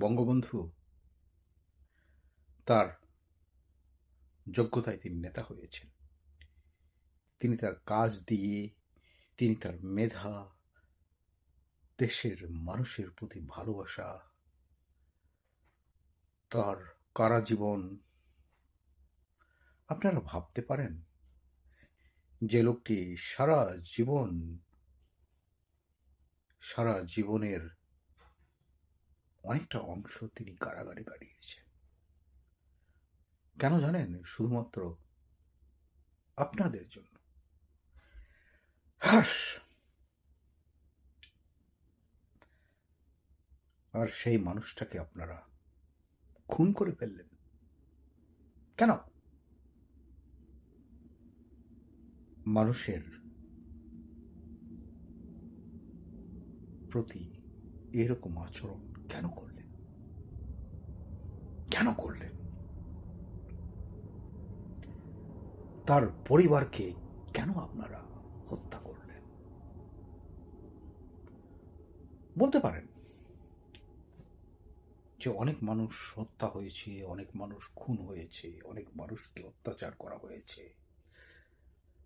বঙ্গবন্ধু তার যোগ্যতায় তিনি নেতা হয়েছেন। তিনি তার কাজ দিয়ে, তিনি তার মেধা, দেশের মানুষের প্রতি ভালোবাসা, তার কারা জীবন আপনারা ভাবতে পারেন, যে লোকটি সারা জীবন, সারা জীবনের অনেকটা অংশ তিনি কারাগারে কাটিয়েছেন। কেন জানেন? শুধুমাত্র আপনাদের জন্য। আর সেই মানুষটাকে আপনারা খুন করে ফেললেন। কেন? মানুষের প্রতি এরকম আচরণ কেন করলেন? কেন করলেন? তার পরিবারকে কেন আপনারা হত্যা করলেন? বলতে পারেন যে অনেক মানুষ হত্যা হয়েছে, অনেক মানুষ খুন হয়েছে, অনেক মানুষকে অত্যাচার করা হয়েছে।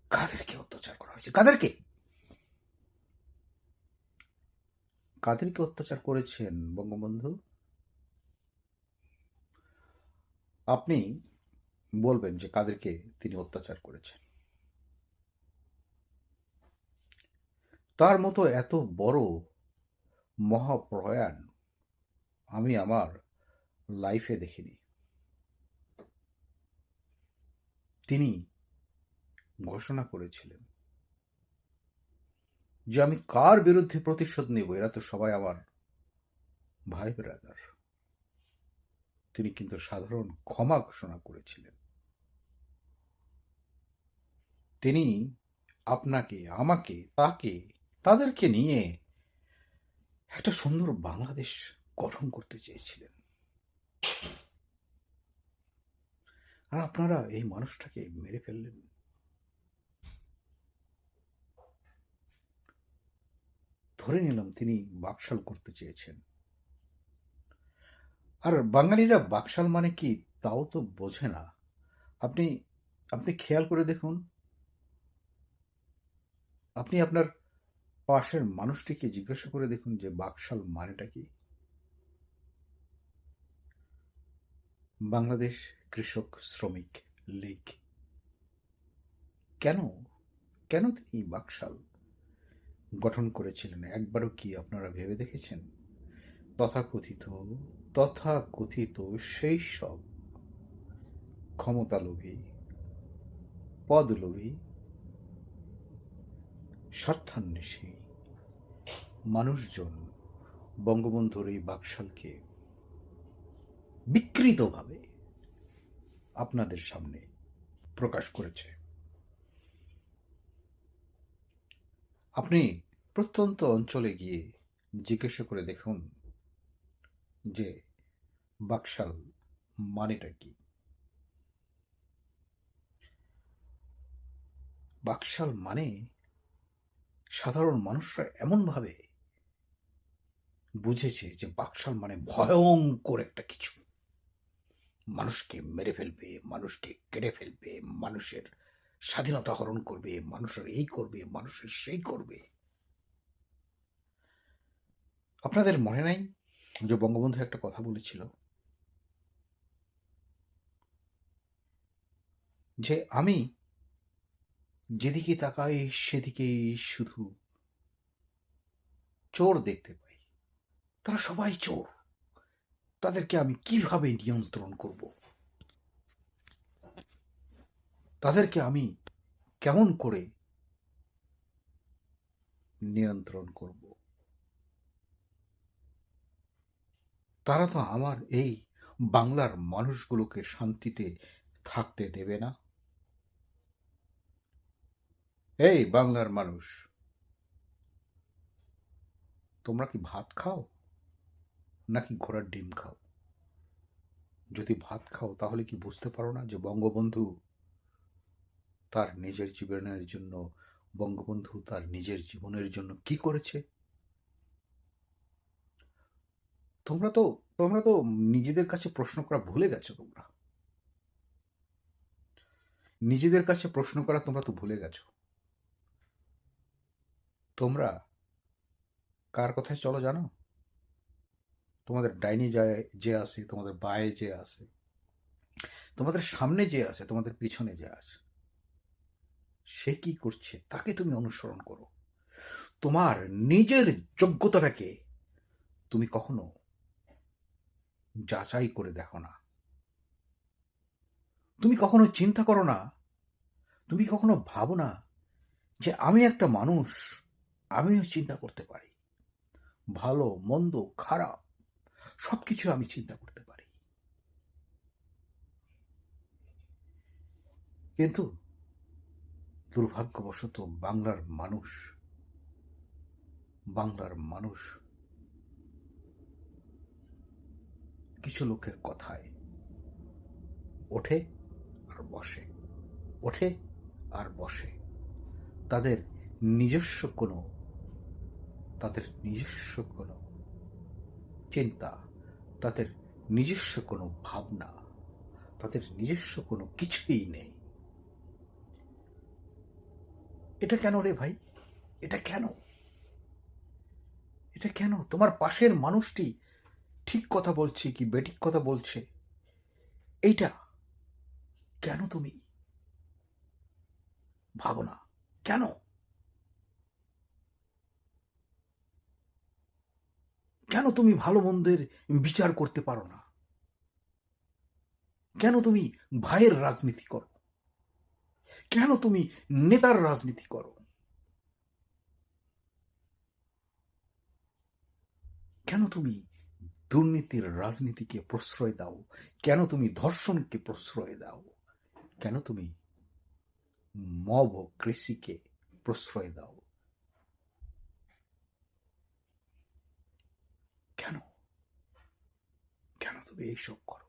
কাদেরকে অত্যাচার করা হয়েছে? কাদেরকে? কাদেরকে অত্যাচার করেছেন, বঙ্গবন্ধু? আপনি বলবেন যে কাদেরকে তিনি অত্যাচার করেছেন। তার মতো এত বড় মহাপ্রয়াণ আমি আমার লাইফে দেখিনি। তিনি ঘোষণা করেছিলেন যে আমি কার বিরুদ্ধে প্রতিশোধ নেব, এরা তো সবাই আমার ভাই ব্রাদার তিনি কিন্তু সাধারণ ক্ষমা ঘোষণা করেছিলেন। তিনি আপনাকে, আমাকে, তাকে, তাদেরকে নিয়ে একটা সুন্দর বাংলাদেশ গঠন করতে চেয়েছিলেন। আর আপনারা এই মানুষটাকে মেরে ফেললেন। ধরে নিলাম তিনি বাকশাল করতে চেয়েছেন। আর বাঙালিরা বাকশাল মানে কি তাও তো বোঝে না। আপনি আপনি খেয়াল করে দেখুন। আপনি আপনার পাশের মানুষটিকে জিজ্ঞাসা করে দেখুন যে বাকশাল মানেটা কি। বাংলাদেশ কৃষক শ্রমিক লীগ। কেন? কেন তিনি বাকশাল? গঠন করেছিলেন। একবারও কি আপনারা ভেবে দেখেছেন? তথাকথিত তথাকথিত সেই সব ক্ষমতালোভী, পদলোভী, স্বার্থান্বেষী মানুষজন বঙ্গবন্ধুর এই বাকশালকে বিকৃতভাবে আপনাদের সামনে প্রকাশ করেছে। আপনি প্রত্যন্ত অঞ্চলে গিয়ে জিজ্ঞাসা করে দেখুন যে বাকশাল মানেটা কি? বাকশাল মানে সাধারণ মানুষরা এমনভাবে বুঝেছে যে বাকশাল মানে ভয়ঙ্কর একটা কিছু। মানুষকে মেরে ফেলবে, মানুষকে কেড়ে ফেলবে, মানুষের স্বাধীনতা হরণ করবে, মানুষের এই করবে, মানুষের সেই করবে। আপনাদের মনে নাই যে বঙ্গবন্ধু একটা কথা বলেছিল? যে আমি যেদিকে তাকাই সেদিকে শুধু চোর দেখতে পাই। তারা সবাই চোর। তাদেরকে আমি কীভাবে নিয়ন্ত্রণ করব? তাদেরকে আমি কেমন করে নিয়ন্ত্রণ করব? তারা তো আমার এই বাংলার মানুষগুলোকে শান্তিতে থাকতে দেবে না। এই বাংলার মানুষ, তোমরা কি ভাত খাও নাকি ঘোড়ার ডিম খাও? যদি ভাত খাও তাহলে কি বুঝতে পারো না যে বঙ্গবন্ধু তার নিজের জীবনের জন্য, বঙ্গবন্ধু তার নিজের জীবনের জন্য কি করেছে? তোমরা তো তোমরা তো নিজেদের কাছে প্রশ্ন করা ভুলে গেছো তোমরা। নিজেদের কাছে প্রশ্ন করা তোমরা তো ভুলে গেছো। তোমরা কার কথায় চলো জানো? তোমাদের ডাইনি যায় যে আসে তোমাদের বায়ে যে আসে তোমাদের সামনে যে আছে, তোমাদের পিছনে যে আছে। সে কি করছে? তাকে তুমি অনুসরণ করো। তোমার নিজের যোগ্যতাটাকে তুমি কখনো যাচাই করে দেখো না। তুমি কখনো চিন্তা করো না। তুমি কখনো ভাবো না যে আমি একটা মানুষ, আমিও চিন্তা করতে পারি। ভালো, মন্দ, খারাপ, সবকিছু আমি চিন্তা করতে পারি। কিন্তু দুর্ভাগ্যবশত বাংলার মানুষ বাংলার মানুষ কিছু লোকের কথায় ওঠে আর বসে, ওঠে আর বসে। তাদের নিজস্ব কোনো, তাদের নিজস্ব কোনো চিন্তা, তাদের নিজস্ব কোনো ভাবনা, তাদের নিজস্ব কোনো কিছুই নেই। এটা কেন রে ভাই? এটা কেন? এটা কেন? তোমার পাশের মানুষটি ঠিক কথা বলছে কি বেটিক কথা বলছে? এইটা কেন তুমি? ভাবো না। কেন? কেন তুমি ভালো মন্দের বিচার করতে পারো না? কেন তুমি ভাইয়ের রাজনীতি করো? কেন তুমি নেতার রাজনীতি করো? কেন তুমি দুর্নীতির রাজনীতিকে প্রশ্রয় দাও? কেন তুমি ধর্ষণকে প্রশ্রয় দাও? কেন তুমি মব ও কৃষিকে প্রশ্রয় দাও? কেন? কেন তুমি এইসব করো?